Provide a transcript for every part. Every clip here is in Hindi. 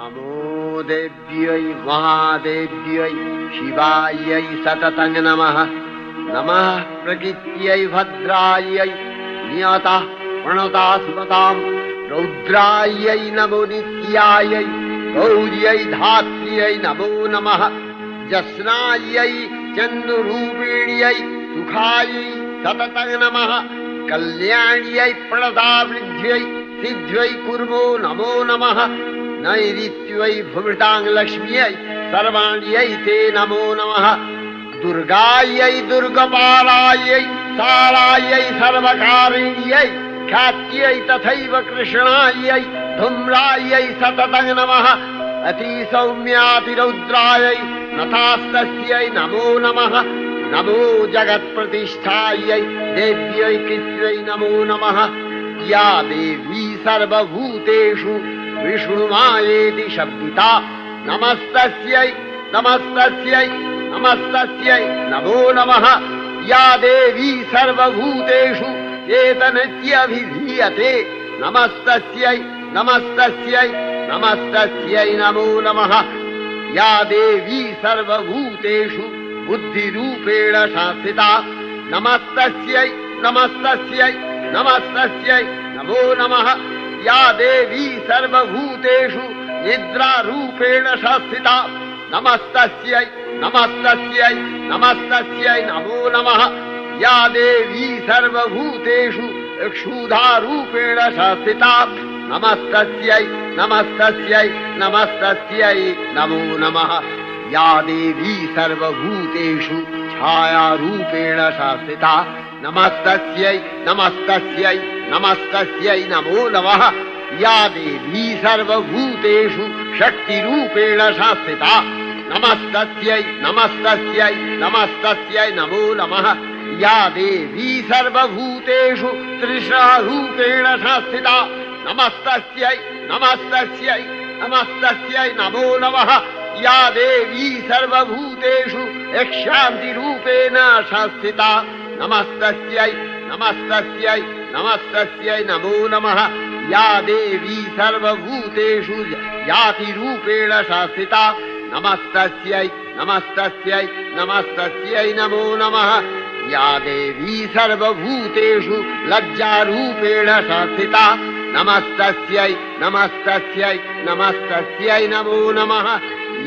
नमो देव्यै महादेव्यै शिवायै सततं नमः। नमः प्रकृत्यै भद्रायै नियतः प्रणता सुमताम् रौद्रायै नमो नित्यायै गौर्यै धात्र्यै नमो नमः। जस्नायै चन्द्ररूपिण्यै सुखायै सततं नमः। कल्याण्यै प्रणतावृद्ध्यै सिद्ध्यै कुर्मो नमो नमः नैऋत्यै भुमृतां लक्ष्म्यै सर्वाण्यै ते नमो नमः। दुर्गायै, दुर्गपालायै सारायै सर्वकारिण्यै, ख्यात्यै, तथैव कृष्णायै, धूम्रायै सततं नमः। अतिसौम्यातिरौद्रायै, नथास्तस्यै, नमो नमः। नमो जगत्प्रतिष्ठायै, देव्यै, कृत्यै, नमो नमः। या देवी सर्वभूतेषु विष्णुमायेति शब्दिता। नमस्तस्यै नमस्तस्यै नमस्तस्यै, नमो नमः। या देवी सर्वभूतेषु एतनित्यभिधीयते। नमस्तस्यै नमस्तस्यै नमस्तस्यै, नमो नमः। या देवी सर्वभूतेषु बुद्धिरूपेण शासिता। नमस्तस्यै नमस्तस्यै नमस्तस्यै, नमो नमः। या देवी सर्वभूतेषु निद्रारूपेण शासिता। नमस्तस्यै नमस्तस्यै नमस्तस्यै, नमो नमः। या देवी सर्वभूतेषु क्षुधारूपेण शासिता। नमस्तस्यै नमस्तस्यै नमस्तस्यै, नमो नमः। या देवी सर्वभूतेषु छायारूपेण शासिता। नमस्तस्यै नमस्तस्यै नमस्तस्यै नमो नमः। या देवी सर्वभूतेषु शक्तिरूपेण शासिता। नमस्तस्यै नमस्तस्यै नमस्तस्यै नमो नमः। या देवी सर्वभूतेषु तृष्णारूपेण शासिता। नमस्तस्यै नमस्तस्यै नमस्तस्यै नमो नमः। या देवी सर्वभूतेषु यक्षान्तिरूपेण शासिता। नमस्तस्यै नमस्तस्यै नमस्तस्यै नमो नमः। या देवी सर्वभूतेषु जातिरूपेण शासिता। नमस्तस्यै नमस्तस्यै नमस्तस्यै नमो नमः। या देवी सर्वभूतेषु लज्जारूपेण शासिता। नमस्तस्यै नमस्तस्यै नमस्तस्यै नमो नमः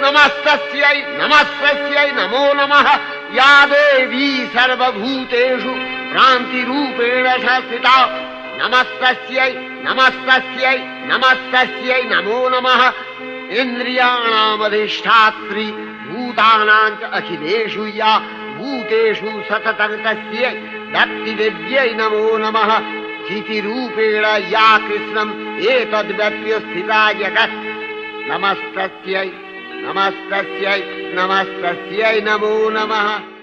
नमस्तस्यै नमस्तस्यै नमो नमः। या देवी सर्वभूतेषु क्रान्तिरूपेण शासिता। नमस्तस्यै नमस्तस्यै नमस्तस्यै नमो नमः। इन्द्रियाणामधिष्ठात्री भूतानां च अखिलेषु या भूतेषु सततं तस्यै दत्तिदेव्यै नमो नमः। स्थितिरूपेण या कृष्णम् एतद्व्यप्य स्थिता जगत्। नमस्तस्यै नमस्तस्यै नमस्तस्यै नमो नमः।